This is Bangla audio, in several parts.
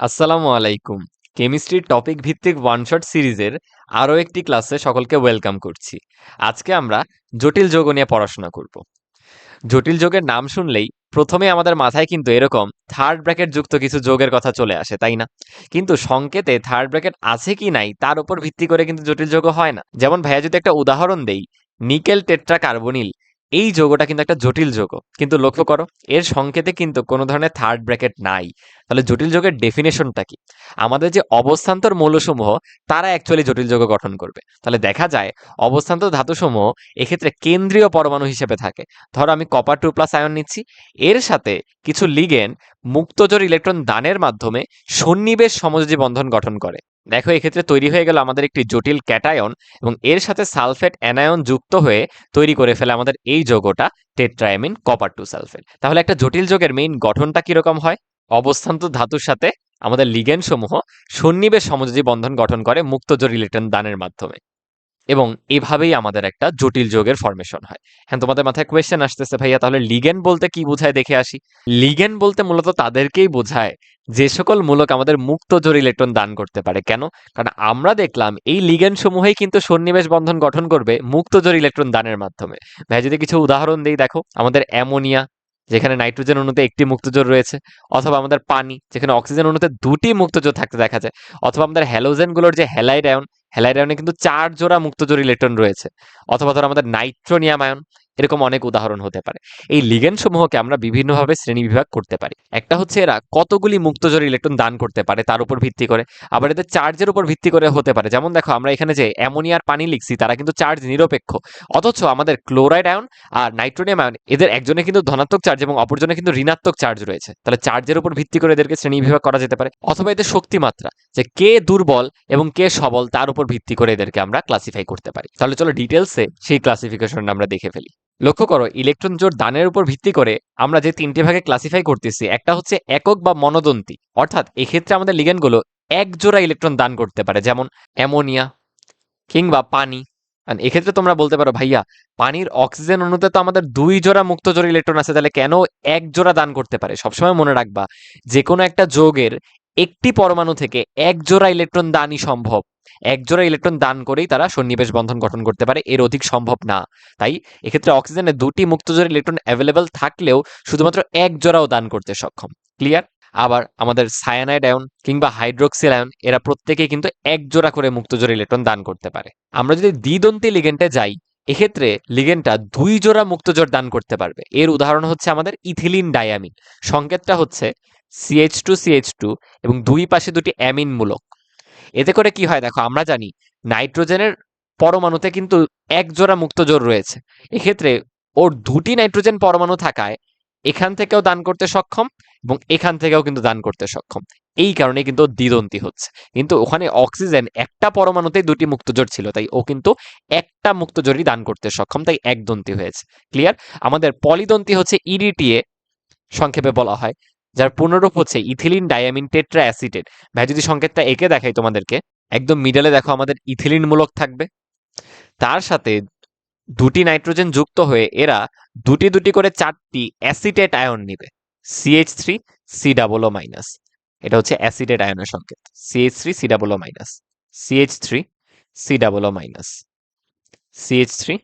আসসালামু আলাইকুম। কেমিস্ট্রির টপিক ভিত্তিক ওয়ান শট সিরিজের আরও একটি ক্লাসে সকলকে ওয়েলকাম করছি। আজকে আমরা জটিল যোগ নিয়ে পড়াশোনা করব। জটিল যোগের নাম শুনলেই প্রথমে আমাদের মাথায় কিন্তু এরকম থার্ড ব্র্যাকেট যুক্ত কিছু যোগের কথা চলে আসে, তাই না? কিন্তু সংকেতে থার্ড ব্র্যাকেট আছে কি নাই তার উপর ভিত্তি করে কিন্তু জটিল যোগ হয় না। যেমন ভাইয়া যদি একটা উদাহরণ দেই, নিকেল টেট্রা কার্বনিল এই যোগটা কিন্তু একটা জটিল যৌগ। কিন্তু লক্ষ্য করো, এর সংকেতে কিন্তু কোনো ধরনের থার্ড ব্র্যাকেট নাই। তাহলে জটিল যোগের ডেফিনেশনটা কি? আমাদের যে অবস্থান্তর মৌলসমূহ, তারা অ্যাকচুয়ালি জটিল যৌগ গঠন করবে। তাহলে দেখা যায়, অবস্থান্তর ধাতুসমূহ এক্ষেত্রে কেন্দ্রীয় পরমাণু হিসেবে থাকে। ধরো আমি কপার টু প্লাস আয়ন নিচ্ছি। এর সাথে কিছু লিগেন মুক্তজোর ইলেকট্রন দানের মাধ্যমে সন্নিবেশ সমযোজী বন্ধন গঠন করে। দেখো, এক্ষেত্রে তৈরি হয়ে গেল আমাদের একটি জটিল ক্যাটায়ন এবং এর সাথে সালফেট অ্যানায়ন যুক্ত হয়ে তৈরি করে ফেলে আমাদের এই যৌগটা টেট্রায়ামিন কপার টু সালফেট। তাহলে একটা জটিল যোগের মেইন গঠনটা কীরকম হয়? অবস্থান্তর ধাতুর সাথে আমাদের লিগেন সমূহ সন্নিবেশ সমযোজী বন্ধন গঠন করে মুক্তজোর ইলেকট্রন দানের মাধ্যমে এবং এভাবেই আমাদের একটা জটিল যোগের ফরমেশন হয়। হ্যাঁ তোমাদের মাথায় কোয়েশ্চেন আসতেছে, ভাইয়া, তাহলে লিগেন বলতে কি বোঝায় দেখে আসি? লিগেন বলতে মূলত তাদেরকেই বোঝায় যে সকল মূলক আমাদের মুক্ত জোর ইলেকট্রন দান করতে পারে। কেন? কারণ আমরা দেখলাম এই লিগেন সমূহেই কিন্তু সন্নিবেশ বন্ধন গঠন করবে মুক্ত জোর ইলেকট্রন দানের মাধ্যমে। ভাই, যদি কিছু উদাহরণ দিই, দেখো, আমাদের অ্যামোনিয়া, যেখানে নাইট্রোজেন অণুতে একটি মুক্তজোর রয়েছে, অথবা আমাদের পানি, যেখানে অক্সিজেন অণুতে দুটি মুক্তজোর থাকতে দেখা যায়, অথবা আমাদের হ্যালোজেনগুলোর যে হ্যালাইড আয়ন হ্যালাইড আয়নে কিন্তু চার জোড়া মুক্তজোর ইলেকট্রন রয়েছে, অথবা ধরো আমাদের নাইট্রোনিয়াম আয়ন এরকম অনেক উদাহরণ হতে পারে। এই লিগেন সমূহকে আমরা বিভিন্নভাবে শ্রেণি বিভাগ করতে পারি। একটা হচ্ছে এরা কতগুলি মুক্তজোর ইলেকট্রন দান করতে পারে তার উপর ভিত্তি করে। আবার এদের চার্জের উপর ভিত্তি করে হতে পারে। যেমন দেখো, আমরা এখানে যে অ্যামোনিয়ার পানি লিখছি, তারা কিন্তু চার্জ নিরপেক্ষ। অথচ আমাদের ক্লোরাইড আয়ন আর নাইট্রোনিয়াম আয়ন এদের একজনে কিন্তু ধনাত্মক চার্জ এবং অপরজনে কিন্তু ঋণাত্মক চার্জ রয়েছে। তাহলে চার্জের উপর ভিত্তি করে এদেরকে শ্রেণি বিভাগ করা যেতে পারে। অথবা এদের শক্তিমাত্রা, যে কে দুর্বল এবং কে সবল তার উপর ভিত্তি করে এদেরকে আমরা ক্লাসিফাই করতে পারি। তাহলে চলো ডিটেলসে সেই ক্লাসিফিকেশনটা আমরা দেখে ফেলি। লক্ষ্য করো ইলেকট্রন জোর দানের উপর ভিত্তি করে আমরা যে তিনটে ভাগে ক্লাসিফাই করতেছি, একটা হচ্ছে একক বা মনোদন্তী। অর্থাৎ এক্ষেত্রে আমাদের লিগেনগুলো এক জোড়া ইলেকট্রন দান করতে পারে, যেমন অ্যামোনিয়া কিংবা পানি। এক্ষেত্রে তোমরা বলতে পারো, ভাইয়া, পানির অক্সিজেন অণুতে তো আমাদের দুই জোড়া মুক্ত জোড়া ইলেকট্রন আছে, তাহলে কেন এক জোড়া দান করতে পারে? সবসময় মনে রাখবা যে কোনো একটা যৌগের একটি পরমাণু থেকে এক জোড়া ইলেকট্রন দানই সম্ভব। এক জোড়া ইলেকট্রন দান করেই তারা সন্নিবেশ বন্ধন গঠন করতে পারে, এর অধিক সম্ভব না। তাই এক্ষেত্রে অক্সিজেনের দুটি মুক্তজোড় ইলেকট্রন অ্যাভেলেবেল থাকলেও শুধুমাত্র এক জোড়াও দান করতে সক্ষম। ক্লিয়ার আবার আমাদের সায়ানাইড আয়ন কিংবা হাইড্রোক্সিল আয়ন এরা প্রত্যেকে কিন্তু এক জোড়া করে মুক্তজোড় ইলেকট্রন দান করতে পারে। আমরা যদি দ্বিদন্তী লিগেন্টে যাই, এক্ষেত্রে লিগেনটা দুই জোড়া মুক্তজোড় দান করতে পারবে। এর উদাহরণ হচ্ছে আমাদের ইথিলিন ডায়ামিন সংকেতটা হচ্ছে সিএইচ টু সিএইচ টু এবং দুই পাশে দুটি অ্যামিন মূলক। এতে করে কি হয় দেখো, আমরা জানি নাইট্রোজেনের পরমাণুতে কিন্তু এক জোড়া মুক্তজোর রয়েছে। এক্ষেত্রে ওর দুটি নাইট্রোজেন পরমাণু থাকায় এখান থেকেও দান করতে সক্ষম এবং এখান থেকেও কিন্তু দান করতে সক্ষম। এই কারণে কিন্তু দ্বিদন্তী হচ্ছে। কিন্তু ওখানে অক্সিজেন একটা পরমাণুতেই দুটি মুক্তজোর ছিল, তাই ও কিন্তু একটা মুক্তজোরই দান করতে সক্ষম, তাই একদন্তী হয়েছে। ক্লিয়ার? আমাদের পলিদন্তী হচ্ছে ইডিটিএ সংক্ষেপে বলা হয়। যার পুনরূপ হচ্ছে ইথিলিন ডায়ামিন টেট্রা অ্যাসিটেট ভাই, যদি সংকেতটা এঁকে দেখাই তোমাদেরকে, একদম মিডলে দেখো আমাদের ইথিলিন মূলক থাকবে। তার সাথে দুটি নাইট্রোজেন যুক্ত হয়ে এরা দুটি দুটি করে চারটি অ্যাসিটেট আয়ন নিবে। C H three C double O minus এটা হচ্ছে অ্যাসিটেট আয়নের সংকেত। C H three C double O minus C H three C double O minus C H three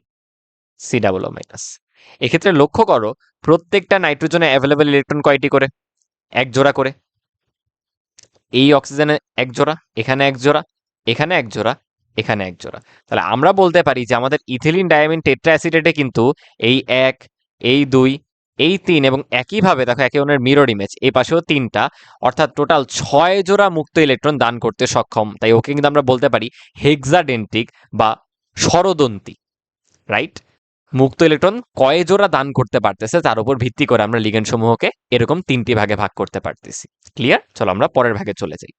C double O minus এক্ষেত্রে লক্ষ্য করো, প্রত্যেকটা নাইট্রোজেনে অ্যাভেলেবেল ইলেকট্রন কয়টি করে? এক জোড়া করে। এই অক্সিজেনে এক জোড়া, এখানে এক জোড়া, এখানে এক জোড়া, এখানে এক জোড়া। তাহলে আমরা বলতে পারি যে আমাদের ইথিলিন ডায়ামিন টেট্রা অ্যাসিডেটে কিন্তু এই এক, এই দুই, এই তিন এবং একইভাবে দেখো একে অন্যের মিরর ইমেজ এই পাশেও তিনটা, অর্থাৎ টোটাল ছয় জোড়া মুক্ত ইলেকট্রন দান করতে সক্ষম। তাই ওকে কিন্তু আমরা বলতে পারি হেক্সাডেন্টিক বা স্বরদন্তী রাইট মুক্ত ইলেকট্রন কয় জোড়া দান করতে পারতেছে তার উপর ভিত্তি করে আমরা লিগেন সমূহকে এরকম তিনটি ভাগে ভাগ করতে পারতেছি। ক্লিয়ার চলো আমরা পরের ভাগে চলে যাই।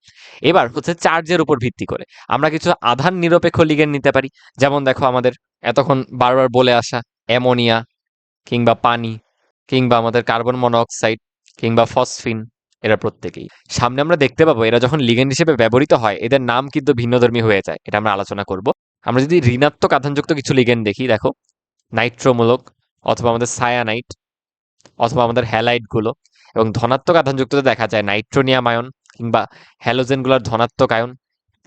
এবার হচ্ছে চার্জের উপর ভিত্তি করে। আমরা কিছু আধান নিরপেক্ষ লিগেন নিতে পারি। যেমন দেখো আমাদের এতক্ষণ বারবার বলে আসা অ্যামোনিয়া কিংবা পানি কিংবা আমাদের কার্বন মনোঅক্সাইড কিংবা ফসফিন, এরা প্রত্যেকেই। সামনে আমরা দেখতে পাবো এরা যখন লিগেন্ড হিসেবে ব্যবহৃত হয়, এদের নাম কিন্তু ভিন্নধর্মী হয়ে যায়। এটা আমরা আলোচনা করব। আমরা যদি ঋণাত্মক আধানযুক্ত কিছু লিগেন্ড দেখি, দেখো নাইট্রোমূলক অথবা আমাদের সায়ানাইট অথবা আমাদের হ্যালাইটগুলো এবং ধনাত্মক আধানযুক্ততে দেখা যায় নাইট্রোনিয়াম আয়ন কিংবা হ্যালোজেনগুলোর ধনাত্মক আয়ন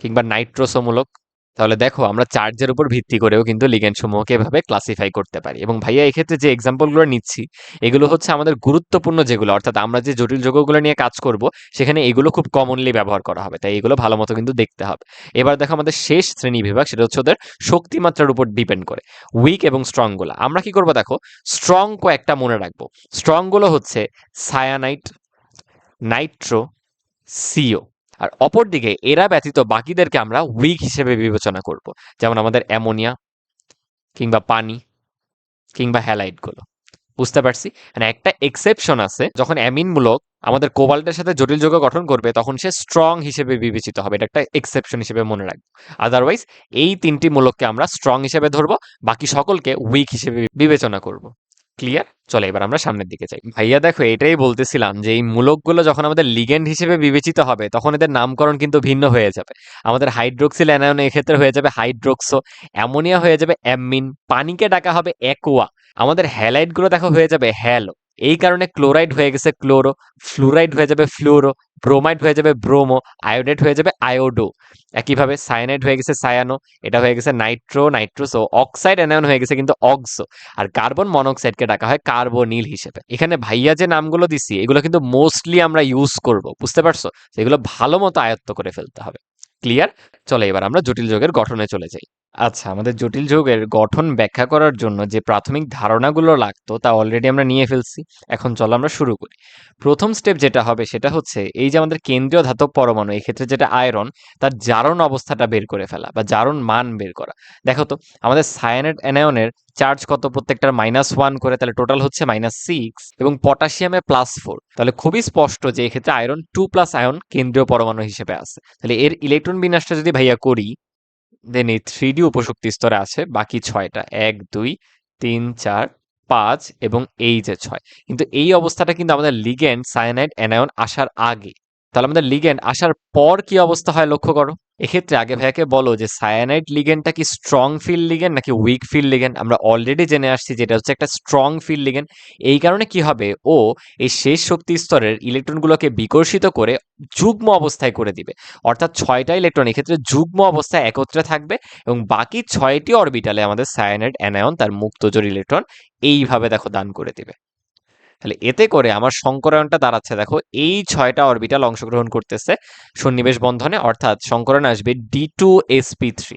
কিংবা নাইট্রোসমূলক। তাহলে দেখো, আমরা চার্জের উপর ভিত্তি করেও কিন্তু লিগ্যান্ড সমূহকে এভাবে ক্লাসিফাই করতে পারি। এবং ভাইয়া, এক্ষেত্রে যে এক্সাম্পলগুলো নিচ্ছি, এগুলো হচ্ছে আমাদের গুরুত্বপূর্ণ যেগুলো, অর্থাৎ আমরা যে জটিল যৌগগুলো নিয়ে কাজ করব, সেখানে এগুলো খুব কমনলি ব্যবহার করা হবে। তাই এগুলো ভালো মতো কিন্তু দেখতে হবে। এবার দেখো, আমাদের শেষ শ্রেণি বিভাগ, সেটা হচ্ছে ওদের শক্তিমাত্রার উপর ডিপেন্ড করে। উইক এবং স্ট্রংগুলো আমরা কি করব দেখো স্ট্রং কয়েকটা মনে রাখব। স্ট্রংগুলো হচ্ছে সায়ানাইট নাইট্রো সিও আর অপরদিকে এরা ব্যতীত বাকিদেরকে আমরা উইক হিসেবে বিবেচনা করব। যেমন আমাদের অ্যামোনিয়া কিংবা পানি কিংবা হ্যালাইটগুলো বুঝতে পারছি? মানে একটা এক্সেপশন আছে, যখন অ্যামিনমূলক আমাদের কোবাল্টের সাথে জটিল যৌগ গঠন করবে, তখন সে স্ট্রং হিসেবে বিবেচিত হবে। এটা একটা এক্সেপশন হিসেবে মনে রাখব। আদারওয়াইজ এই তিনটি মূলককে আমরা স্ট্রং হিসেবে ধরবো, বাকি সকলকে উইক হিসেবে বিবেচনা করব। ক্লিয়ার চলে, এবার আমরা সামনের দিকে চাই ভাইয়া, দেখো, এটাই বলতেছিলাম যে, এই মূলকগুলো যখন আমাদের লিগেন্ড হিসেবে বিবেচিত হবে, তখন এদের নামকরণ কিন্তু ভিন্ন হয়ে যাবে। আমাদের হাইড্রোক্সিল অ্যানায়ন এক্ষেত্রে হয়ে যাবে হাইড্রোক্সো অ্যামোনিয়া হয়ে যাবে অ্যামিন পানিকে ডাকা হবে অ্যাকোয়া আমাদের হ্যালাইটগুলো দেখো হয়ে যাবে হ্যালো এই কারণে ক্লোরাইড হয়ে গেছে ক্লোরো ফ্লুরাইড হয়ে যাবে ফ্লুরো ব্রোমাইড হয়ে যাবে ব্রোমো আয়োডেট হয়ে যাবে আয়োডো একইভাবে সায়ানাইড হয়ে গেছে সায়ানো এটা হয়ে গেছে নাইট্রো নাইট্রোসো অক্সাইড অ্যানায়ন হয়ে গেছে কিন্তু অক্সো আর কার্বন মনোক্সাইডকে ডাকা হয় কার্বনিল হিসেবে। এখানে ভাইয়া যে নামগুলো দিছি, এগুলো কিন্তু মোস্টলি আমরা ইউজ করব, বুঝতে পারছ? এগুলো ভালো মতো আয়ত্ত করে ফেলতে হবে। ক্লিয়ার চলে, এবার আমরা জটিল যোগের গঠনে চলে যাই। আচ্ছা আমাদের জটিল যোগের গঠন ব্যাখ্যা করার জন্য যে প্রাথমিক ধারণাগুলো লাগতো তা অলরেডি আমরা নিয়ে ফেলছি। এখন চলো আমরা শুরু করি। প্রথম স্টেপ যেটা হবে সেটা হচ্ছে এই যে আমাদের কেন্দ্রীয় ধাতব পরমাণু ক্ষেত্রে যেটা আয়রন তার জারণ অবস্থাটা বের করে ফেলা বা জারণ মান বের করা। দেখো তো, আমাদের সায়ানেট অ্যানায়নের চার্জ কত? প্রত্যেকটার মাইনাস ওয়ান করে, তাহলে টোটাল হচ্ছে মাইনাস সিক্স এবং পটাশিয়ামে প্লাস ফোর তাহলে খুবই স্পষ্ট যে এক্ষেত্রে আয়রন টু প্লাস আয়ন কেন্দ্রীয় পরমাণু হিসেবে আছে। তাহলে এর ইলেকট্রন বিন্যাসটা যদি ভাইয়া করি দেন এই থ্রি ডি উপশক্তি স্তরে আছে, বাকি ছয়টা, এক, দুই, তিন, চার, পাঁচ এবং এই যে ছয়। কিন্তু এই অবস্থাটা কিন্তু আমাদের লিগেন্ড সায়ানাইড অ্যানায়ন আসার আগে। তাহলে আমাদের লিগেন্ড আসার পর কি অবস্থা হয় লক্ষ্য করো। এক্ষেত্রে আগে ভাইয়াকে বলো যে সায়ানাইড লিগেনটা কি স্ট্রং ফিল লিগেন্ড নাকি উইক ফিল লিগেন্ড আমরা অলরেডি জেনে আসছি যেটা হচ্ছে একটা স্ট্রং ফিল লিগেন এই কারণে কি হবে? ও এই শেষ শক্তি স্তরের ইলেকট্রনগুলোকে বিকর্ষিত করে যুগ্ম অবস্থায় করে দিবে। অর্থাৎ ছয়টা ইলেকট্রন এক্ষেত্রে যুগ্ম অবস্থায় একত্রে থাকবে এবং বাকি ছয়টি অরবিটালে আমাদের সায়ানাইড অ্যানায়ন তার মুক্তজোর ইলেকট্রন এইভাবে দেখো দান করে দিবে। তাহলে এতে করে আমার সংকরায়নটা দাঁড়াচ্ছে। দেখো, এই ছয়টা অরবিটাল অংশগ্রহণ করতেছে সন্নিবেশ বন্ধনে, অর্থাৎ সংকরণ আসবে ডি টু এসপি থ্রি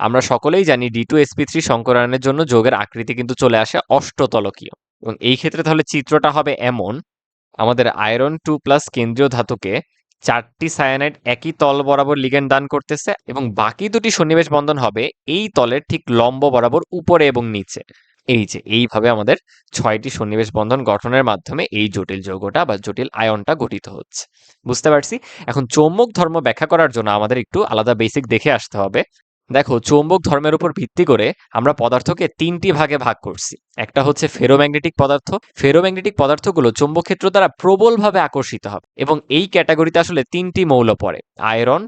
আমরা সকলেই জানি D two S P three সংকরণের জন্য যোগের আকৃতি কিন্তু চলে আসে অষ্টতলকীয়। এবং এই ক্ষেত্রে তাহলে চিত্রটা হবে এমন, আমাদের আয়রন টু প্লাস কেন্দ্রীয় ধাতুকে চারটি সায়ানাইড একই তল বরাবর লিগেন্ড দান করতেছে এবং বাকি দুটি সন্নিবেশ বন্ধন হবে এই তলের ঠিক লম্ব বরাবর উপরে এবং নিচে। এই যে, এইভাবে আমাদের ছয়টি সন্নিবেশ বন্ধন গঠনের মাধ্যমে এই জটিল যৌগটা বা জটিল আয়নটা গঠিত হচ্ছে। বুঝতে পারছি? এখন চৌম্বক ধর্ম ব্যাখ্যা করার জন্য আমাদের একটু আলাদা বেসিক দেখে আসতে হবে। দেখো, চৌম্বক ধর্মের উপর ভিত্তি করে আমরা পদার্থকে তিনটি ভাগে ভাগ করছি। একটা হচ্ছে ফেরোম্যাগনেটিক পদার্থ। ফেরোম্যাগনেটিক পদার্থগুলো চৌম্বক ক্ষেত্র দ্বারা প্রবলভাবে আকর্ষিত হবে এবং এই ক্যাটাগরিতে আসলে তিনটি মৌল পড়ে, আয়রন,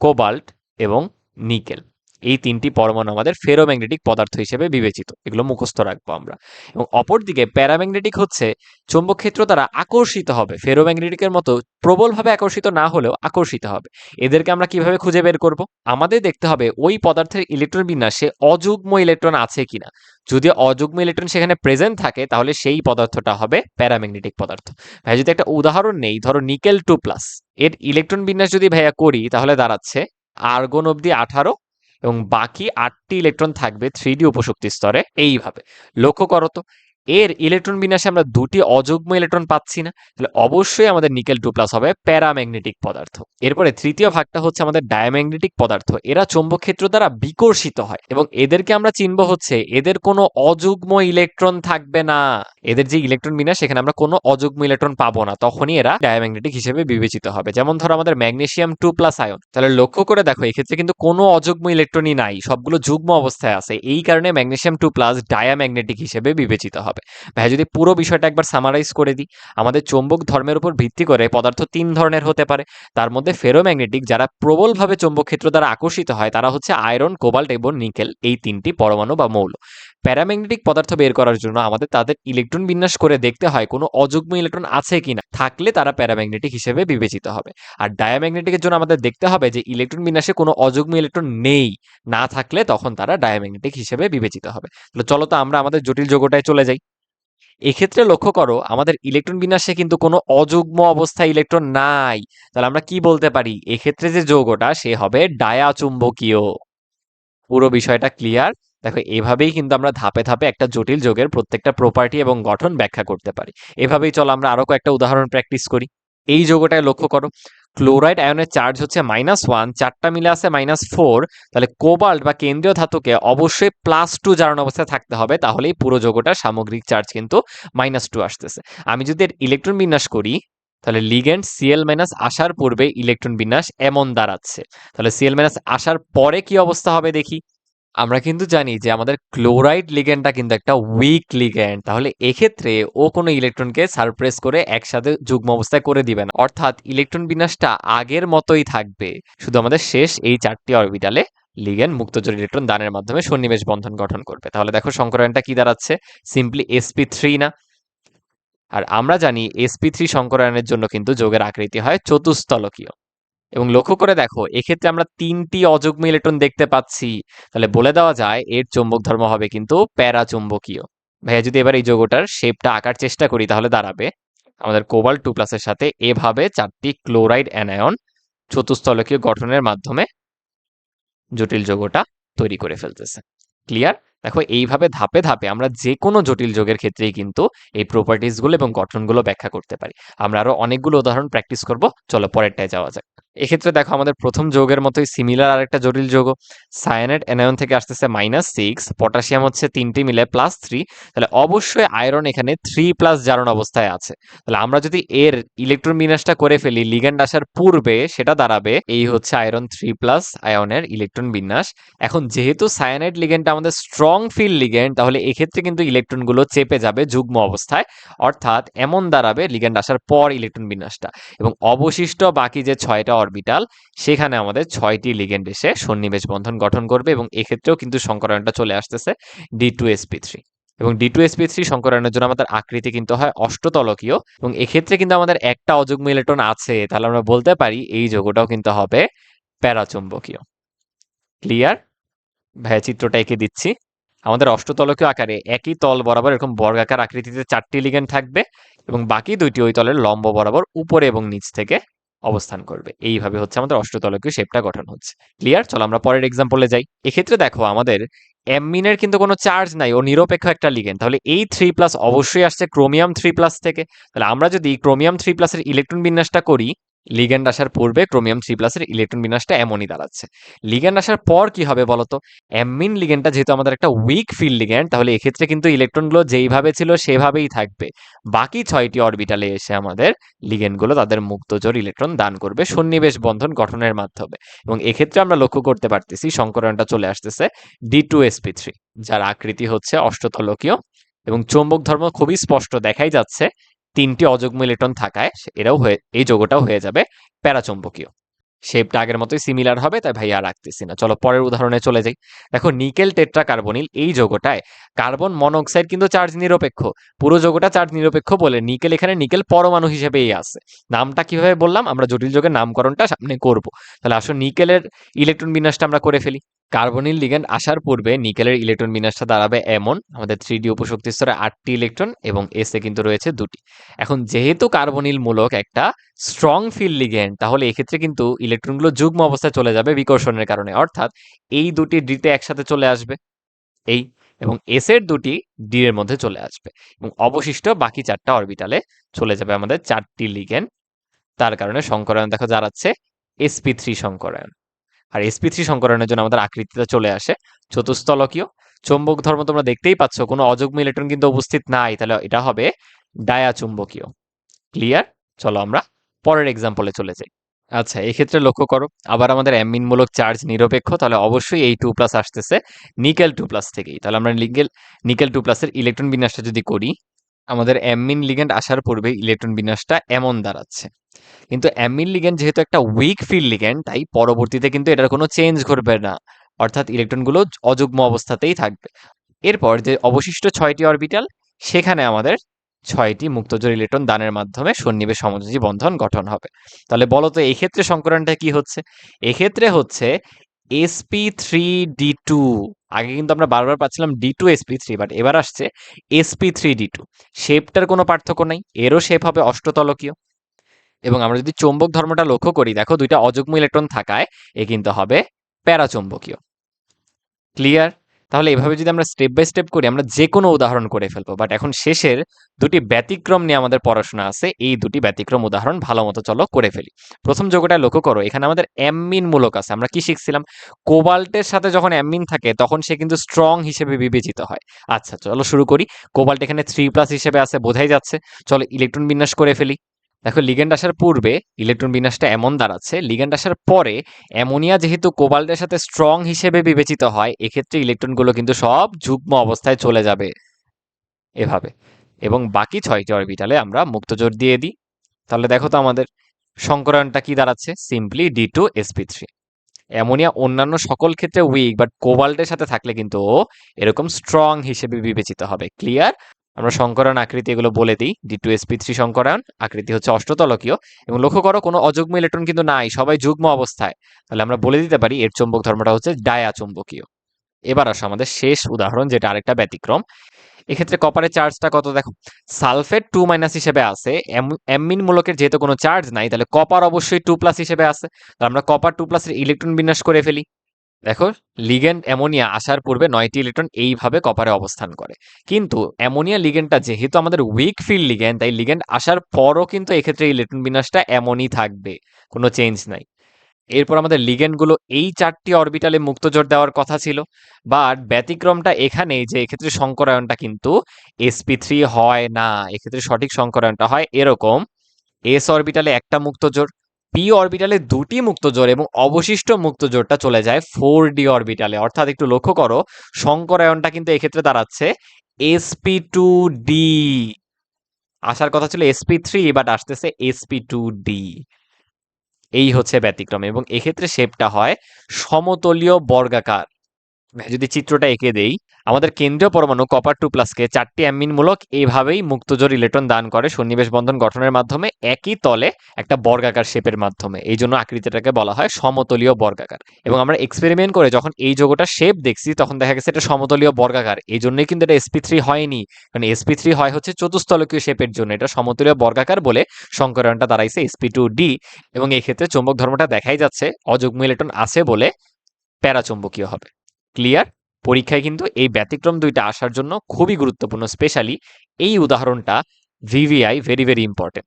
কোবাল্ট এবং নিকেল। এই তিনটি পরমাণু আমাদের ফেরোম্যাগনেটিক পদার্থ হিসেবে বিবেচিত। এগুলো মুখস্থ রাখব আমরা। এবং অপরদিকে প্যারাম্যাগনেটিক হচ্ছে চৌম্বক ক্ষেত্র দ্বারা আকর্ষিত হবে। ফেরোম্যাগনেটিকের মতো প্রবলভাবে আকর্ষিত না হলেও আকর্ষিত হবে। এদেরকে আমরা কীভাবে খুঁজে বের করব? আমাদের দেখতে হবে ওই পদার্থের ইলেকট্রন বিন্যাসে অযুগ্ম ইলেকট্রন আছে কিনা। যদি অযুগ্ম ইলেকট্রন সেখানে প্রেজেন্ট থাকে, তাহলে সেই পদার্থটা হবে প্যারাম্যাগনেটিক পদার্থ। ভাই যদি একটা উদাহরণ নেই, ধরো নিকেল টু প্লাস। এর ইলেকট্রন বিন্যাস যদি ভাইয়া করি, তাহলে দাঁড়াচ্ছে আর্গন অব্দি আঠারো এবং বাকি আটটি ইলেকট্রন থাকবে থ্রি ডি উপশক্তি স্তরে এইভাবে। লক্ষ্য করো তো এর ইলেকট্রন বিন্যাসে আমরা দুটি অযুগ্ম ইলেকট্রন পাচ্ছি না। তাহলে অবশ্যই আমাদের নিকেল টু প্লাস হবে প্যারাম্যাগনেটিক পদার্থ। এরপরে তৃতীয় ভাগটা হচ্ছে আমাদের ডায়াম্যাগনেটিক পদার্থ। এরা চৌম্বক ক্ষেত্র দ্বারা বিকর্ষিত হয় এবং এদেরকে আমরা চিনব হচ্ছে এদের কোনো অযুগ্ম ইলেকট্রন থাকবে না। এদের যে ইলেকট্রন বিন্যাস, সেখানে আমরা কোনো অযুগ্ম ইলেকট্রন পাবো না। তখনই এরা ডায়াম্যাগনেটিক হিসেবে বিবেচিত হবে। যেমন ধরো আমাদের ম্যাগনেশিয়াম টু প্লাস আয়ন তাহলে লক্ষ্য করে দেখো, এক্ষেত্রে কিন্তু কোনো অযুগ্ম ইলেকট্রনই নাই। সবগুলো যুগ্ম অবস্থায় আছে। এই কারণে ম্যাগনেশিয়াম টু প্লাস ডায়াম্যাগনেটিক হিসেবে বিবেচিত হবে। ভাই, যদি পুরো বিষয়টা একবার সামারাইজ করে দিই, আমাদের চৌম্বক ধর্মের উপর ভিত্তি করে পদার্থ তিন ধরনের হতে পারে। তার মধ্যে ফেরোম্যাগনেটিক যারা প্রবলভাবে চৌম্বক ক্ষেত্র দ্বারা আকর্ষিত হয়, তারা হচ্ছে আয়রন কোবাল্ট এবং নিকেল এই তিনটি পরমাণু বা মৌল। প্যারাম্যাগনেটিক পদার্থ বের করার জন্য আমাদের তাদের ইলেকট্রন বিন্যাস করে দেখতে হয় কোনো অযুগ্ম ইলেকট্রন আছে কিনা। থাকলে তারা প্যারাম্যাগনেটিক হিসেবে বিবেচিত হবে। আর ডায়াম্যাগনেটিকের জন্য আমাদের দেখতে হবে যে ইলেকট্রন বিন্যাসে কোনো অযুগ্ম ইলেকট্রন নেই। না থাকলে তখন তারা ডায়াম্যাগনেটিক হিসেবে বিবেচিত হবে। তাহলে চলো তো আমরা আমাদের জটিল যৌগটায় চলে যাই। এক্ষেত্রে লক্ষ্য করো, আমাদের ইলেকট্রন বিন্যাসে কিন্তু কোনো অযুগ্ম অবস্থায় ইলেকট্রন নাই। তাহলে আমরা কি বলতে পারি? এক্ষেত্রে যে যৌগটা সে হবে ডায়াচুম্বকীয়। পুরো বিষয়টা ক্লিয়ার দেখো, এভাবেই কিন্তু আমরা ধাপে ধাপে একটা জটিল যোগের প্রত্যেকটা প্রপার্টি এবং গঠন ব্যাখ্যা করতে পারি। এভাবেই চলো আমরা আরও কয়েকটা উদাহরণ প্র্যাকটিস করি। এই যৌগটায় লক্ষ্য করো ক্লোরাইড আয়নের চার্জ হচ্ছে মাইনাস ওয়ান চারটা মিলে আছে মাইনাস ফোর তাহলে কোবাল্ট বা কেন্দ্রীয় ধাতুকে অবশ্যই প্লাস টু জারণ অবস্থায় থাকতে হবে, তাহলেই পুরো যৌগটার সামগ্রিক চার্জ কিন্তু মাইনাস টু আসতেছে। আমি যদি এর ইলেকট্রন বিন্যাস করি, তাহলে লিগেন্ড সিএল মাইনাস আসার পূর্বে ইলেকট্রন বিন্যাস এমন দাঁড়াচ্ছে। তাহলে সিএল মাইনাস আসার পরে কি অবস্থা হবে দেখি। আমরা কিন্তু জানি যে আমাদের ক্লোরাইড লিগ্যান্ডটা কিন্তু একটা উইক লিগ্যান্ড তাহলে এক্ষেত্রে ও কোনো ইলেকট্রনকে সারপ্রেস করে একসাথে যুগ্ম অবস্থায় করে দিবে না। অর্থাৎ ইলেকট্রন বিন্যাসটা আগের মতোই থাকবে। শুধু আমাদের শেষ এই চারটি অরবিটালে লিগেন্ড মুক্তজোড় ইলেকট্রন দানের মাধ্যমে সন্নিবেশ বন্ধন গঠন করবে। তাহলে দেখো সংকরায়নটা কি দাঁড়াচ্ছে? সিম্পলি এসপি থ্রি না। আর আমরা জানি এসপি থ্রি সংকরায়নের জন্য কিন্তু যোগের আকৃতি হয় চতুস্তলকীয় এবং লক্ষ্য করে দেখো, এক্ষেত্রে আমরা তিনটি অযুগ্ম ইলেকট্রন দেখতে পাচ্ছি। তাহলে বলে দেওয়া যায়, এর চৌম্বক ধর্ম হবে কিন্তু প্যারাচুম্বকীয়। ভাইয়া, যদি এবার এই যৌগটার শেপটা আঁকার চেষ্টা করি, তাহলে দাঁড়াবে। আমাদের কোবাল টু প্লাসের সাথে এভাবে চারটি ক্লোরাইড অ্যানায়ন চতুস্থলকীয় গঠনের মাধ্যমে জটিল যৌগটা তৈরি করে ফেলতেছে। ক্লিয়ার দেখো, এইভাবে ধাপে ধাপে আমরা যে কোনো জটিল যোগের ক্ষেত্রেই কিন্তু এই প্রপার্টিসগুলো এবং গঠনগুলো ব্যাখ্যা করতে পারি। আমরা আরও অনেকগুলো উদাহরণ প্র্যাকটিস করব। চলো, পরেরটায় যাওয়া যাক। এক্ষেত্রে দেখো আমাদের প্রথম যৌগের মতোই সিমিলার আরেকটা জটিল যৌগ। সায়ানেট অ্যানায়ন থেকে আসতেছে মাইনাস সিক্স পটাশিয়াম হচ্ছে তিনটি মিলে প্লাস থ্রি তাহলে অবশ্যই আয়রন এখানে থ্রি প্লাস জারণ অবস্থায় আছে। তাহলে আমরা যদি এর ইলেকট্রন বিন্যাসটা করে ফেলি লিগ্যান্ড আসার পূর্বে সেটা দাঁড়াবে, এই হচ্ছে আয়রন থ্রি প্লাস আয়নের ইলেকট্রন বিন্যাস। এখন যেহেতু সায়ানাইড লিগ্যান্ডটা আমাদের স্ট্রং ফিল লিগ্যান্ড তাহলে এক্ষেত্রে কিন্তু ইলেকট্রনগুলো চেপে যাবে যুগ্ম অবস্থায়। অর্থাৎ এমন দাঁড়াবে লিগ্যান্ড আসার পর ইলেকট্রন বিন্যাসটা। এবং অবশিষ্ট বাকি যে ছয়টা অরবিটাল, সেখানে আমাদের ছয়টি লিগ্যান্ড এসে সন্নিবেশ বন্ধন গঠন করবে এবং এক্ষেত্রেও কিন্তু সংকরণটা চলে আসতেছে D two S P three এবং D two S P three সংকরণের জন্য আমাদের আকৃতি কিন্তু হয় অষ্টতলকীয় এবং এক্ষেত্রে কিন্তু আমাদের একটা অযুগ্ম ইলেকট্রন আছে, তাহলে আমরা বলতে পারি এই যৌগটাও কিন্তু হবে প্যারাচুম্বকীয়। ক্লিয়ার ভাইয়া, চিত্রটা এঁকে দিচ্ছি। আমাদের অষ্টতলকীয় আকারে একই তল বরাবর এরকম বর্গাকার আকৃতিতে চারটি লিগেন্ড থাকবে এবং বাকি দুইটি ওই তলের লম্ব বরাবর উপরে এবং নিচ থেকে অবস্থান করবে। এইভাবে হচ্ছে আমাদের অষ্টতলকীয় শেপটা গঠন হচ্ছে। ক্লিয়ার চলো আমরা পরের এক্সাম্পলে যাই। এক্ষেত্রে দেখো, আমাদের অ্যামিনের কিন্তু কোনো চার্জ নাই, ও নিরপেক্ষ একটা লিগেন তাহলে এই থ্রি প্লাস অবশ্যই আসছে ক্রোমিয়াম থ্রি প্লাস থেকে। তাহলে আমরা যদি ক্রোমিয়াম থ্রি প্লাসের ইলেকট্রন বিন্যাসটা করি লিগ্যান্ড আসার পূর্বে ক্রোমিয়াম থ্রি প্লাসের ইলেকট্রন বিন্যাসটা এমনই দাঁড়াচ্ছে। লিগ্যান্ড আসার পর কি হবে বলতো? অ্যামিন লিগ্যান্ডটা যেহেতু আমাদের একটা উইক ফিল লিগ্যান্ড তাহলে এক্ষেত্রে কিন্তু ইলেকট্রনগুলো যেইভাবে ছিল সেভাবেই থাকবে। বাকি ছয়টি অরবিটালে এসে আমাদের লিগ্যান্ডগুলো তাদের মুক্তজোর ইলেকট্রন দান করবে সন্নিবেশ বন্ধন গঠনের মাধ্যমে। এবং এক্ষেত্রে আমরা লক্ষ্য করতে পারতেছি, সংকরণটা চলে আসতেছে ডি টু এসপি থ্রি যার আকৃতি হচ্ছে অষ্টতলকীয়। এবং চৌম্বক ধর্ম খুবই স্পষ্ট দেখাই যাচ্ছে তিনটি অযুগ্ম ইলেকট্রন থাকায় এরাও হয়ে, এই যৌগটাও হয়ে যাবে প্যারাচুম্বকীয়। শেপটা আগের মতোই সিমিলার হবে, তাই ভাইয়া রাখতেছি না। চলো পরের উদাহরণে চলে যাই। দেখো, নিকেল টেট্রা কার্বনিল এই যৌগটায় কার্বন মনোক্সাইড কিন্তু চার্জ নিরপেক্ষ। পুরো যৌগটা চার্জ নিরপেক্ষ বলে নিকেল এখানে নিকেল পরমাণু হিসেবেই আছে। নামটা কীভাবে বললাম? আমরা জটিল যোগের নামকরণটা সামনে করব। তাহলে আসো নিকেলের ইলেকট্রন বিন্যাসটা আমরা করে ফেলি। কার্বনিল লিগ্যান্ড আসার পূর্বে নিকেলের ইলেকট্রন বিন্যাসটা দাঁড়াবে এমন। আমাদের থ্রি ডি উপশক্তি স্তরে আটটি ইলেকট্রন এবং এসে কিন্তু রয়েছে দুটি। এখন যেহেতু কার্বনিল মূলক একটা স্ট্রং ফিল লিগ্যান্ড তাহলে এক্ষেত্রে কিন্তু ইলেকট্রনগুলো যুগ্ম অবস্থায় চলে যাবে বিকর্ষণের কারণে। অর্থাৎ এই দুটি ডিতে একসাথে চলে আসবে। এই এবং এস এর দুটি ডি এর মধ্যে চলে আসবে। এবং অবশিষ্ট বাকি চারটা অরবিটালে চলে যাবে আমাদের চারটি লিগ্যান্ড তার কারণে সংকরায়ন দেখো দাঁড়াচ্ছে এসপি থ্রি সংকরায়ন। আর এসপি থ্রি সংকরণের জন্য আমাদের আকৃতিটা চলে আসে। চতুস্থলকীয়। চৌম্বক ধর্ম তোমরা দেখতেই পাচ্ছ, কোনো অযুগ্ম ইলেকট্রন কিন্তু উপস্থিত নাই। তাহলে এটা হবে ডায়া চুম্বকীয় ক্লিয়ার? চলো আমরা পরের এক্সাম্পলে চলে যাই। আচ্ছা এক্ষেত্রে লক্ষ্য করো, আবার আমাদের অ্যামিনমূলক চার্জ নিরপেক্ষ, তাহলে অবশ্যই এই টু প্লাস আসতেছে নিকেল টু প্লাস থেকেই। তাহলে আমরা নিকেল নিকেল টু প্লাসের ইলেকট্রন বিন্যাসটা যদি করি, আমাদের অ্যামিন লিগ্যান্ড আসার পূর্বে ইলেকট্রন বিন্যাসটা এমন দাঁড়াচ্ছে। কিন্তু অ্যামিন লিগ্যান্ড যেহেতু একটা উইক ফিল লিগ্যান্ড তাই পরবর্তীতে কিন্তু এটার কোনো চেঞ্জ ঘটবে না। অর্থাৎ ইলেকট্রনগুলো অযুগ্ম অবস্থাতেই থাকবে। এরপর যে অবশিষ্ট ছয়টি অরবিটাল সেখানে আমাদের ছয়টি মুক্তজোর ইলেকট্রন দানের মাধ্যমে সন্নিবেশ সমযোজী বন্ধন গঠন হবে। তাহলে বলো তো এই ক্ষেত্রে সংকরণটা কি হচ্ছে? এক্ষেত্রে হচ্ছে এসপি থ্রি ডি টু আগে কিন্তু আমরা বারবার পাচ্ছিলাম D two S P three but এবার আসছে S P three D two শেপটার কোনো পার্থক্য নাই, এরও শেপ হবে অষ্টতলকীয়। এবং আমরা যদি চৌম্বক ধর্মটা লক্ষ্য করি, দেখো দুইটা অযুগ্ম ইলেকট্রন থাকায় এ কিন্তু হবে প্যারাচৌম্বকীয়। ক্লিয়ার তাহলে এভাবে যদি আমরা স্টেপ বাই স্টেপ করি, আমরা যে কোনো উদাহরণ করে ফেলব বাট এখন শেষের দুটি ব্যতিক্রম নিয়ে আমাদের পড়াশোনা আছে, এই দুটি ব্যতিক্রম উদাহরণ ভালো মতো চলো করে ফেলি। প্রথম যোগটা লক্ষ্য করো, এখানে আমাদের অ্যামিন মূলক আছে, আমরা কি শিখছিলাম? কোবাল্টের সাথে যখন অ্যামিন থাকে, তখন সে কিন্তু স্ট্রং হিসেবে বিবেচিত হয়। আচ্ছা চলো শুরু করি, কোবাল্ট এখানে থ্রি প্লাস হিসেবে আছে, বোঝাই যাচ্ছে। চলো ইলেকট্রন বিন্যাস করে ফেলি। দেখো লিগেন্ড আসার পূর্বে ইলেকট্রন বিন্যাসটা এমন দাঁড়াচ্ছে লিগেন্ড আসার পরে অ্যামোনিয়া যেহেতু কোবাল্টের সাথে স্ট্রং হিসেবে বিবেচিত হয়, এক্ষেত্রে ইলেকট্রনগুলো কিন্তু সব যুগ্ম অবস্থায় চলে যাবে এভাবে। এবং বাকি ছয়টি অরবিটালে আমরা মুক্তজোর দিয়ে দিই। তাহলে দেখো তো আমাদের সংকরণটা কি দাঁড়াচ্ছে? Simply D two S P three ammonia অন্যান্য সকল ক্ষেত্রে উইক বাট কোবাল্টের সাথে থাকলে কিন্তু ও এরকম স্ট্রং হিসেবে বিবেচিত হবে। ক্লিয়ার আমরা সংকরণ আকৃতি এগুলো বলে দিই D two S P three সংকরণ, আকৃতি হচ্ছে অষ্টতলকীয়, এবং লক্ষ্য করো কোনো অযুগ্ম ইলেকট্রন কিন্তু নাই, সবাই যুগ্ম অবস্থায়। তাহলে আমরা বলে দিতে পারি এর চৌম্বক ধর্মটা হচ্ছে ডায়া চুম্বকীয় এবার আসো আমাদের শেষ উদাহরণ, যেটা আরেকটা ব্যতিক্রম। এক্ষেত্রে কপারের চার্জটা কত দেখো? সালফেট টু মাইনাস হিসেবে আছে অ্যামিন মূলকের যেহেতু কোনো চার্জ নাই, তাহলে কপার অবশ্যই টু প্লাস হিসেবে আছে। তাহলে আমরা কপার টু প্লাসের ইলেকট্রন বিন্যাস করে ফেলি। দেখো লিগেন্ড অ্যামোনিয়া আসার পূর্বে নয়টি ইলেকট্রন এইভাবে কপারে অবস্থান করে। কিন্তু অ্যামোনিয়া লিগেন্ডটা যেহেতু আমাদের উইক ফিল্ড লিগেন্ড তাই লিগেন্ড আসার পরও কিন্তু এক্ষেত্রে ইলেকট্রন বিন্যাসটা এমনই থাকবে, কোনো চেঞ্জ নাই। এরপর আমাদের লিগেন্ডগুলো এই চারটি অরবিটালে মুক্তজোর দেওয়ার কথা ছিল বাট ব্যতিক্রমটা এখানে যে এক্ষেত্রে সংকরায়নটা কিন্তু এসপি থ্রি হয় না, এক্ষেত্রে সঠিক সংকরায়নটা হয় এরকম এস অরবিটালে একটা মুক্তজোর পি অরবিটালে দুটি মুক্ত জোর এবং অবশিষ্ট মুক্তজোরটা চলে যায় ফোর ডি অরবিটালে অর্থাৎ একটু লক্ষ্য করো শঙ্করায়নটা কিন্তু এক্ষেত্রে দাঁড়াচ্ছে এসপি টু ডি আসার কথা ছিল এসপি থ্রি বাট আসতেছে এসপি টু ডি এই হচ্ছে ব্যতিক্রম এবং এক্ষেত্রে শেপটা হয় সমতলীয় বর্গাকার। যদি চিত্রটা এঁকে দেই, আমাদের কেন্দ্রীয় পরমাণু কপার টু প্লাসকে চারটি অ্যামিনমূলক এইভাবেই মুক্তজোর ইলেকট্রন দান করে সন্নিবেশ বন্ধন গঠনের মাধ্যমে, একই তলে একটা বর্গাকার শেপের মাধ্যমে। এই জন্য আকৃতিটাকে বলা হয় সমতলীয় বর্গাকার। এবং আমরা এক্সপেরিমেন্ট করে যখন এই যোগটা শেপ দেখছি, তখন দেখা গেছে এটা সমতলীয় বর্গাকার। এই জন্যই কিন্তু এটা এসপি থ্রি হয়নি। কারণ এসপি থ্রি হয় হচ্ছে চতুস্থলকীয় শেপের জন্য। এটা সমতলীয় বর্গাকার বলে সংকরণটা দাঁড়াইছে এসপি টু ডি এবং এই ক্ষেত্রে চৌম্বক ধর্মটা দেখাই যাচ্ছে, অযুগ্ম ইলেকট্রন আছে বলে প্যারাচুম্বকীয় হবে। ক্লিয়ার পরীক্ষায় কিন্তু এই ব্যতিক্রম দুইটা আসার জন্য খুবই গুরুত্বপূর্ণ স্পেশালি এই উদাহরণটা ভিভিআই ভেরি ভেরি ইম্পর্টেন্ট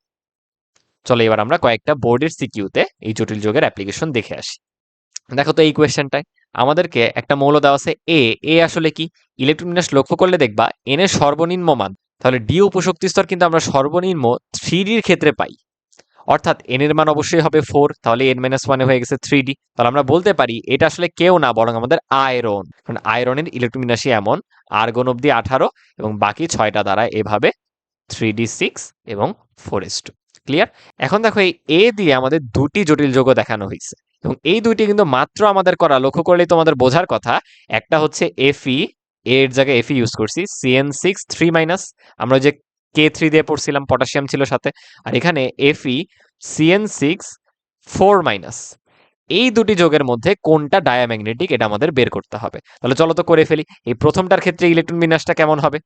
চলো এবার আমরা কয়েকটা বোর্ডের সিকিউতে এই জটিল যোগের অ্যাপ্লিকেশন দেখে আসি। দেখো তো এই কোয়েশ্চেনটায় আমাদেরকে একটা মৌল দেওয়া আছে এ এ আসলে কি? ইলেকট্রন বিন্যাস লক্ষ্য করলে দেখবা এন এর সর্বনিম্ন মান তাহলে ডি উপশক্তি স্তর কিন্তু আমরা সর্বনিম্ন থ্রি ক্ষেত্রে পাই। অর্থাৎ এন এর মান অবশ্যই হবে ফোর তাহলে এন মাইনাস ওয়ানে হয়ে গেছে থ্রি ডি তাহলে আমরা বলতে পারি, এটা আসলে কেউ না, বরং আমাদের আয়রন কারণ আয়রনের ইলেকট্রোমিনাসি এমন আর্গন অব্দি আঠারো, এবং বাকি ছয়টা দ্বারা এভাবে থ্রি ডি সিক্স এবং ফোর এস টু ক্লিয়ার এখন দেখো এই এ দিয়ে আমাদের দুটি জটিল যোগ দেখানো হয়েছে। এবং এই দুইটি কিন্তু মাত্র আমাদের করা, লক্ষ্য করলেই তোমাদের বোঝার কথা, একটা হচ্ছে এফই এর জায়গায় এফই ইউজ করছি C N six three minus আমরা যে কে থ্রি দিয়ে পড়ছিলাম পটাশিয়াম ছিল সাথে। আর এখানে F E C N six four minus এই দুটি যোগের মধ্যে কোনটা ডায়াম্যাগনেটিক এটা আমাদের বের করতে হবে। তাহলে চলো তো করে ফেলি, এই প্রথমটার ক্ষেত্রে ইলেকট্রন বিন্যাসটা কেমন হবে?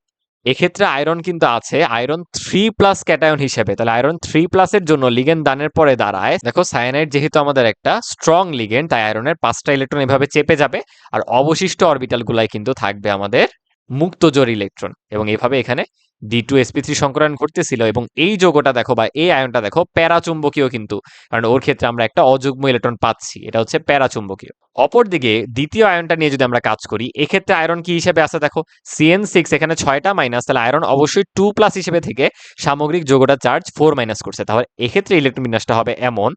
এক্ষেত্রে আয়রন কিন্তু আছে আয়রন থ্রি প্লাস ক্যাটায়ন হিসেবে। তাহলে আয়রন থ্রি প্লাসের জন্য লিগেন দানের পরে দাঁড়ায়, দেখো সায়ানাইড যেহেতু আমাদের একটা স্ট্রং লিগেন তাই আয়রনের পাঁচটা ইলেকট্রন এভাবে চেপে যাবে। আর অবশিষ্ট অরবিটাল গুলাই কিন্তু থাকবে আমাদের মুক্তজোর ইলেকট্রন এবং এভাবে এখানে D two S P three সংকরণ ঘটতেছিল এবং এই যোগটা দেখো বা এই আয়নটা দেখো প্যারাচুম্বকীয় কিন্তু। কারণ ওর ক্ষেত্রে আমরা একটা অযুগ্ম ইলেকট্রন পাচ্ছি, এটা হচ্ছে প্যারাচুম্বকীয়। অপরদিকে দ্বিতীয় আয়নটা নিয়ে যদি আমরা কাজ করি, এক্ষেত্রে আয়রন কি হিসেবে আছে দেখো? সিএন সিক্স এখানে ছয়টা মাইনাস তাহলে আয়রন অবশ্যই টু প্লাস হিসেবে থেকে সামগ্রিক যোগটা চার্জ ফোর মাইনাস করছে। তাহলে এক্ষেত্রে ইলেকট্রন বিন্যাসটা হবে এমন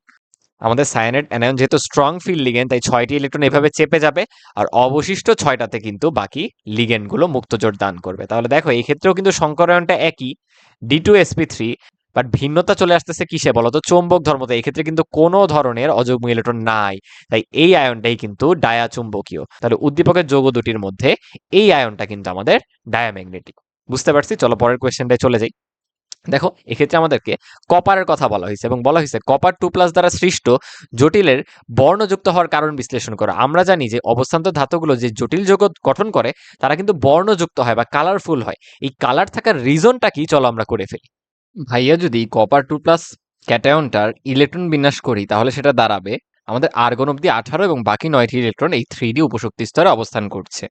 আমাদের সায়ানাইড অ্যানায়ন যেহেতু স্ট্রং ফিল্ড লিগেন তাই ছয়টি ইলেকট্রন এভাবে চেপে যাবে আর অবশিষ্ট ছয়টাতে কিন্তু বাকি লিগেনগুলো মুক্তজোট দান করবে। তাহলে দেখো, এই ক্ষেত্রেও কিন্তু সংকরায়নটা একই D two S P three but ভিন্নতা চলে আসতেছে কিসে বলতো? চৌম্বক ধর্মতে। এই ক্ষেত্রে কিন্তু কোনো ধরনের অযুগ্ম ইলেকট্রন নাই, তাই এই আয়নটাই কিন্তু ডায়া চুম্বকীয় তাহলে উদ্দীপকের যৌগ দুটির মধ্যে এই আয়নটা কিন্তু আমাদের ডায়াম্যাগনেটিক বুঝতে পারছি? চলো পরের কোয়েশ্চেনটায় চলে যাই। দেখো, এক্ষেত্রে আমাদেরকে কপারের কথা বলা হয়েছে এবং বলা হয়েছে কপার টু প্লাস দ্বারা সৃষ্ট জটিলের বর্ণযুক্ত হওয়ার কারণ বিশ্লেষণ করো। আমরা জানি যে অবস্থান্ত ধাতুগুলো যে জটিল জগৎ গঠন করে, তারা কিন্তু বর্ণযুক্ত হয় বা কালারফুল হয়। এই কালার থাকার রিজনটা কি চলো আমরা করে ফেলি। ভাইয়া যদি কপার টু প্লাস ক্যাটায়নটার ইলেকট্রন বিন্যাস করি, তাহলে সেটা দাঁড়াবে আমাদের আর্গন অব্দি আঠারো এবং বাকি নয়টি ইলেকট্রন এই থ্রি ডি উপশক্তি স্তরে অবস্থান করছে।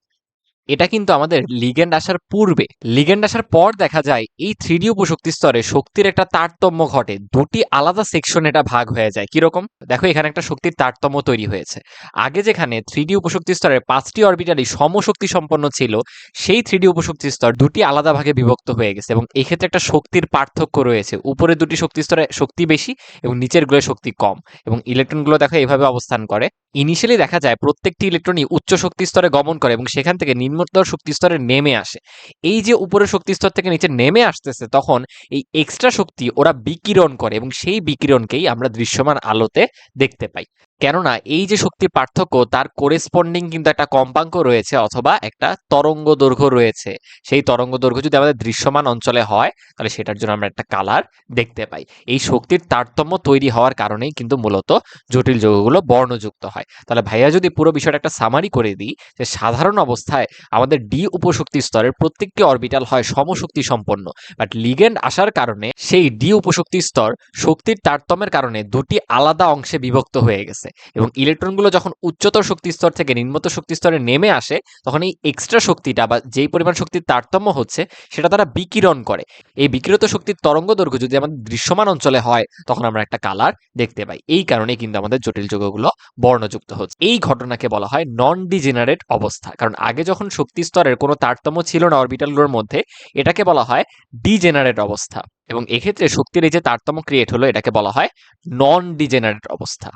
এটা কিন্তু আমাদের লিগেন্ড আসার পূর্বে। লিগেন্ড আসার পর দেখা যায় এই থ্রি ডি উপশক্তি স্তরে শক্তির একটা তারতম্য ঘটে। দুটি আলাদা সেকশন এটা ভাগ হয়ে যায়। কীরকম? দেখো, এখানে একটা শক্তির তারতম্য তৈরি হয়েছে। আগে যেখানে থ্রি ডি উপশক্তি স্তরের পাঁচটি অরবিটালি সমশক্তি সম্পন্ন ছিল, সেই থ্রি ডি উপশক্তি স্তর দুটি আলাদা ভাগে বিভক্ত হয়ে গেছে এবং এক্ষেত্রে একটা শক্তির পার্থক্য রয়েছে। উপরে দুটি শক্তি স্তরে শক্তি বেশি এবং নিচেরগুলো শক্তি কম এবং ইলেকট্রনগুলো দেখো এইভাবে অবস্থান করে। ইনিশিয়ালি দেখা যায় প্রত্যেকটি ইলেকট্রনই উচ্চ শক্তি স্তরে গমন করে এবং সেখান থেকে নিম্নতর শক্তি স্তরে নেমে আসে। এই যে উপরের শক্তি স্তর থেকে নিচে নেমে আসতেছে, তখন এই এক্সট্রা শক্তি ওরা বিকিরণ করে এবং সেই বিকিরণকেই আমরা দৃশ্যমান আলোতে দেখতে পাই। কেননা এই যে শক্তির পার্থক্য, তার কোরেসপন্ডিং কিন্তু একটা কম্পাঙ্ক রয়েছে অথবা একটা তরঙ্গ দৈর্ঘ্য রয়েছে। সেই তরঙ্গ দৈর্ঘ্য যদি আমাদের দৃশ্যমান অঞ্চলে হয়, তাহলে সেটার জন্য আমরা একটা কালার দেখতে পাই। এই শক্তির তারতম্য তৈরি হওয়ার কারণেই কিন্তু মূলত জটিল যৌগগুলো বর্ণযুক্ত হয়। তাহলে ভাইয়া যদি পুরো বিষয়টা একটা সামারি করে দিই, যে সাধারণ অবস্থায় আমাদের ডি উপশক্তি স্তরের প্রত্যেকটি অরবিটাল হয় সমশক্তি সম্পন্ন বাট লিগেন্ড আসার কারণে সেই ডি উপশক্তি স্তর শক্তির তারতম্যের কারণে দুটি আলাদা অংশে বিভক্ত হয়ে গেছে। এবং ইলেকট্রনগুলো যখন উচ্চতর শক্তি স্তর থেকে নিম্নতর শক্তি স্তরে নেমে আসে, তখন এই এক্সট্রা শক্তিটা বা যেই পরিমাণ শক্তির তারতম্য হচ্ছে, সেটা তারা বিকিরণ করে। এই বিকিরিত শক্তির তরঙ্গ দৈর্ঘ্য যদি আমাদের দৃশ্যমান অঞ্চলে হয়, তখন আমরা একটা কালার দেখতে পাই। এই কারণে কিন্তু আমাদের জটিল যৌগগুলো বর্ণযুক্ত হচ্ছে। এই ঘটনাকে বলা হয় নন ডিজেনারেট অবস্থা। কারণ আগে যখন শক্তি স্তরের কোনো তারতম্য ছিল না অরবিটালগুলোর মধ্যে, এটাকে বলা হয় ডিজেনারেট অবস্থা। এবং এক্ষেত্রে শক্তির এই যে তারতম্য ক্রিয়েট হলো, এটাকে বলা হয় নন ডিজেনারেট অবস্থা।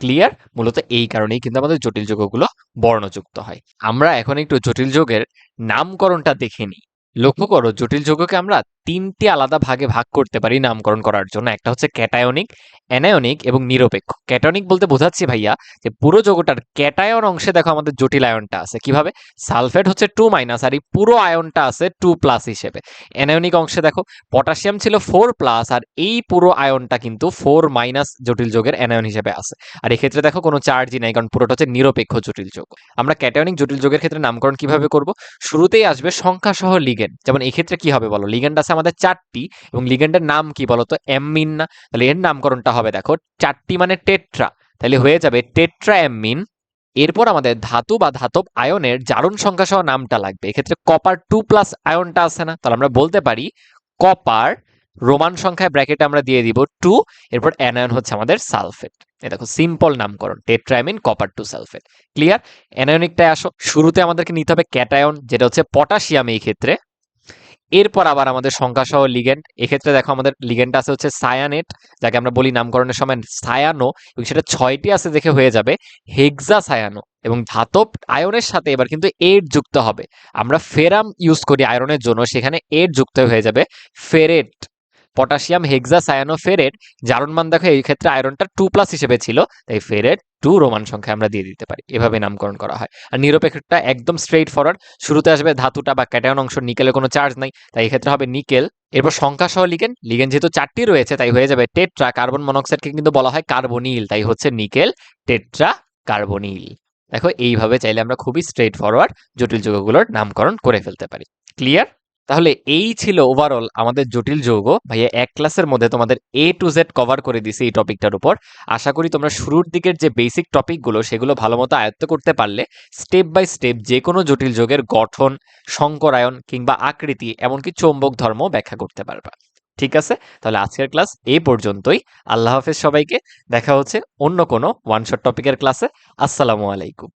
ক্লিয়ার মূলত এই কারণেই কিন্তু আমাদের জটিল যৌগগুলো বর্ণযুক্ত হয়। আমরা এখন একটু জটিল যৌগের নামকরণটা দেখে নিই। লক্ষ্য করো, জটিল যৌগকে আমরা তিনটি আলাদা ভাগে ভাগ করতে পারি নামকরণ করার জন্য। একটা হচ্ছে ক্যাটায়নিক, অ্যানায়নিক এবং নিরপেক্ষ। ক্যাটায়নিক বলতে বোঝাচ্ছি ভাইয়া যে পুরো যৌগটার ক্যাটায়ন অংশে দেখো আমাদের জটিল আয়নটা আছে। কীভাবে? সালফেট হচ্ছে টু মাইনাস আর এই পুরো আয়নটা আছে টু প্লাস হিসেবে। অ্যানায়নিক অংশে দেখো, পটাশিয়াম ছিল ফোর প্লাস আর এই পুরো আয়নটা কিন্তু ফোর মাইনাস জটিল যোগের অ্যানায়ন হিসেবে আছে। আর এক্ষেত্রে দেখো কোনো চার্জই নাই কারণ পুরোটা হচ্ছে নিরপেক্ষ জটিল যোগ। আমরা ক্যাটায়নিক জটিল যোগের ক্ষেত্রে নামকরণ কীভাবে করব? শুরুতেই আসবে সংখ্যা সহ লিগেন্ড যেমন এক্ষেত্রে কি হবে বলো? লিগেন্ড আছে আমাদের চারটি এবং লিগেন্ডের নাম কি বলতো? অ্যামিন না। তাহলে এর নামকরণটা হবে দেখো, চারটি মানে টেট্রা। তাহলে হয়ে যাবে টেট্রা অ্যামিন। এরপর আমাদের ধাতু বা ধাতব আয়নের জারণ সংখ্যা সহ নামটা লাগবে। এক্ষেত্রে কপার টু প্লাস আয়নটা আছে না? তাহলে আমরা বলতে পারি কপার রোমান সংখ্যায় ব্র্যাকেট আমরা দিয়ে দিব টু। এরপর অ্যানায়ন হচ্ছে আমাদের সালফেট। এ দেখো, সিম্পল নামকরণ tetraammine copper two sulphate. Clear? অ্যানায়নিকটায় আসো। শুরুতে আমাদেরকে নিতে হবে ক্যাটায়ন, যেটা হচ্ছে পটাশিয়াম এই ক্ষেত্রে। এরপর আবার আমাদের সংখ্যা সহ লিগেন্ড এক্ষেত্রে দেখো আমাদের লিগেন্ড আছে হচ্ছে সায়ানেট যাকে আমরা বলি নামকরণের সময় সায়ানো এবং সেটা ছয়টি আছে দেখে হয়ে যাবে হেক্সা সায়ানো এবং ধাতব আয়নের সাথে এবার কিন্তু এড যুক্ত হবে। আমরা ফেরাম ইউজ করি আয়রনের জন্য, সেখানে এড যুক্ত হয়ে যাবে ফেরেট পটাশিয়াম হেক্সা সায়ানো ফেরেট জারণ মান দেখো এই ক্ষেত্রে আয়রনটা টু প্লাস হিসেবে ছিল, তাই ফেরেট টু রোমান সংখ্যা আমরা দিয়ে দিতে পারি। এভাবে নামকরণ করা হয়। আর নিরপেক্ষটা একদম স্ট্রেইট ফরওয়ার্ড শুরুতে আসবে ধাতুটা বা ক্যাটায়ন অংশ নিকেলে কোনো চার্জ নাই, তাই এক্ষেত্রে হবে নিকেল এরপর সংখ্যা সহ লিগেন লিগেন যেহেতু চারটি রয়েছে, তাই হয়ে যাবে টেট্রা কার্বন মনোক্সাইডকে কিন্তু বলা হয় কার্বনিল তাই হচ্ছে নিকেল টেট্রা কার্বনিল দেখো, এইভাবে চাইলে আমরা খুবই স্ট্রেইট ফরওয়ার্ড জটিল যৌগগুলোর নামকরণ করে ফেলতে পারি। ক্লিয়ার তাহলে এই ছিল ওভারঅল আমাদের জটিল যৌগ। ভাইয়া, এক ক্লাসের মধ্যে তোমাদের এ টু জেড কভার করে দিছে এই টপিকটার উপর। আশা করি তোমরা শুরুর দিকের যে বেসিক টপিকগুলো সেগুলো ভালো মতো আয়ত্ত করতে পারলে স্টেপ বাই স্টেপ যে কোনো জটিল যোগের গঠন, সংকরায়ন কিংবা আকৃতি, এমনকি চৌম্বক ধর্ম ব্যাখ্যা করতে পারবা। ঠিক আছে? তাহলে আজকের ক্লাস এই পর্যন্তই। আল্লাহ হাফেজ সবাইকে। দেখা হচ্ছে অন্য কোনো ওয়ান শট টপিকের ক্লাসে আসসালামু আলাইকুম।